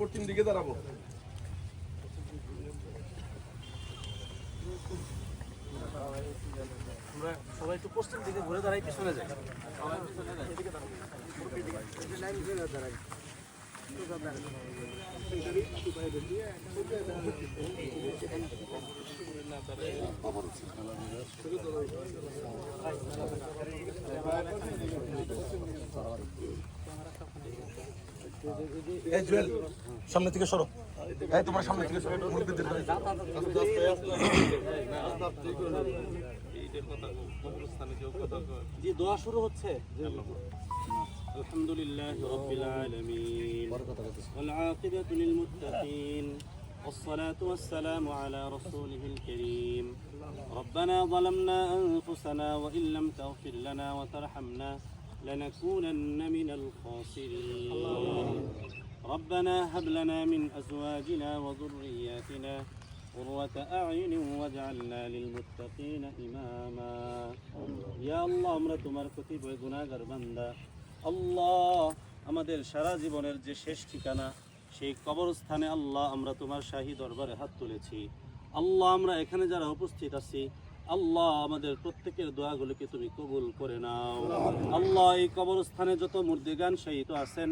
পশ্চিম দিকে দাঁড়াবো। আমরা সবাই একটু পশ্চিম দিকে ঘুরে দাঁড়াই পিছনে যাই। এই জুয়েল সামনে থেকে সরো এই তোমার সামনে থেকে সরো মুরব্বিদের গাড়ি। জি দোয়া শুরু হচ্ছে الحمد لله رب العالمين والعاقبة للمتقين والصلاة والسلام على رسوله الكريم ربنا ظلمنا أنفسنا وإن لم تغفر لنا وترحمنا لنكونن من الخاسرين ربنا هب لنا من أزواجنا وذرياتنا قرة أعين واجعلنا للمتقين إماما يا الله আমরা তোমার কতিপয় গুনাহগার বান্দা আল্লাহ আমাদের সারা জীবনের যে শেষ ঠিকানা সেই কবরস্থানে আল্লাহ আমরা তোমার শাহী দরবারে হাত তুলেছি আল্লাহ আমরা এখানে যারা উপস্থিত আছি আল্লাহ আমাদের প্রত্যেকের দোয়াগুলোকে তুমি কবুল করে নাও। আল্লাহ এই কবরস্থানে যত মুর্দিগান শহীদ আছেন,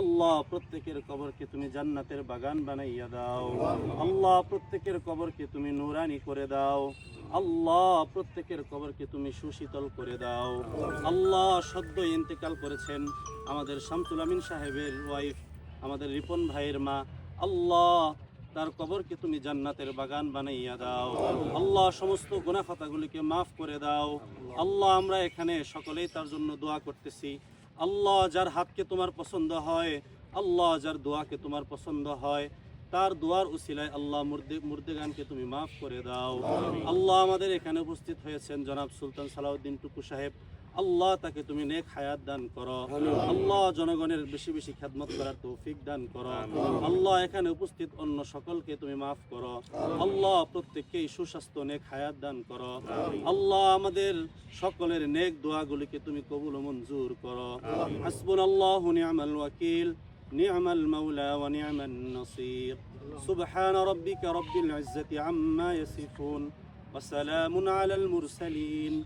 আল্লাহ প্রত্যেকের কবরকে তুমি জান্নাতের বাগান বানাইয়া দাও। আল্লাহ প্রত্যেকের কবরকে তুমি নুরানি করে দাও। আল্লাহ প্রত্যেকের কবরকে তুমি সুশীতল করে দাও। আল্লাহ সদ্য ইন্তেকাল করেছেন আমাদের শামসুল আমিন সাহেবের ওয়াইফ আমাদের রিপন ভাইয়ের মা। আল্লাহ তার কবরকে তুমি জান্নাতের বাগান বানাইয়া দাও। আল্লাহ সমস্ত গুনাহ খাতাগুলিকে মাফ করে দাও। আল্লাহ, আমরা এখানে সকলেই তার জন্য দোয়া করতেছি। আল্লাহ, যার হাতকে তোমার পছন্দ হয়, আল্লাহ যার দোয়াকে তোমার পছন্দ হয়, তার দোয়ার উসিলায় আল্লাহ মুর্দে, মুর্দেগানকে তুমি মাফ করে দাও। আল্লাহ আমাদের এখানে উপস্থিত হয়েছেন জনাব সুলতান সালাউদ্দিন টুকু সাহেব। আল্লাহ তাকে তুমি নেক হায়াত দান করো আল্লাহ জনগণের বেশি বেশি খেদমত করার তৌফিক দান করো আল্লাহ এখানে উপস্থিত অন্য সকলকে তুমি মাফ করো আল্লাহ প্রত্যেককেই সুস্বাস্থ্য নেক হায়াত দান করো আল্লাহ আমাদের সকলের নেক দোয়াগুলিকে তুমি কবুল ও মঞ্জুর করো হাসবুন আল্লাহ নিয়ামাল ওয়াকিল نعم المولى ونعم النصير سبحان ربك رب العزة عما يصفون وسلام على المرسلين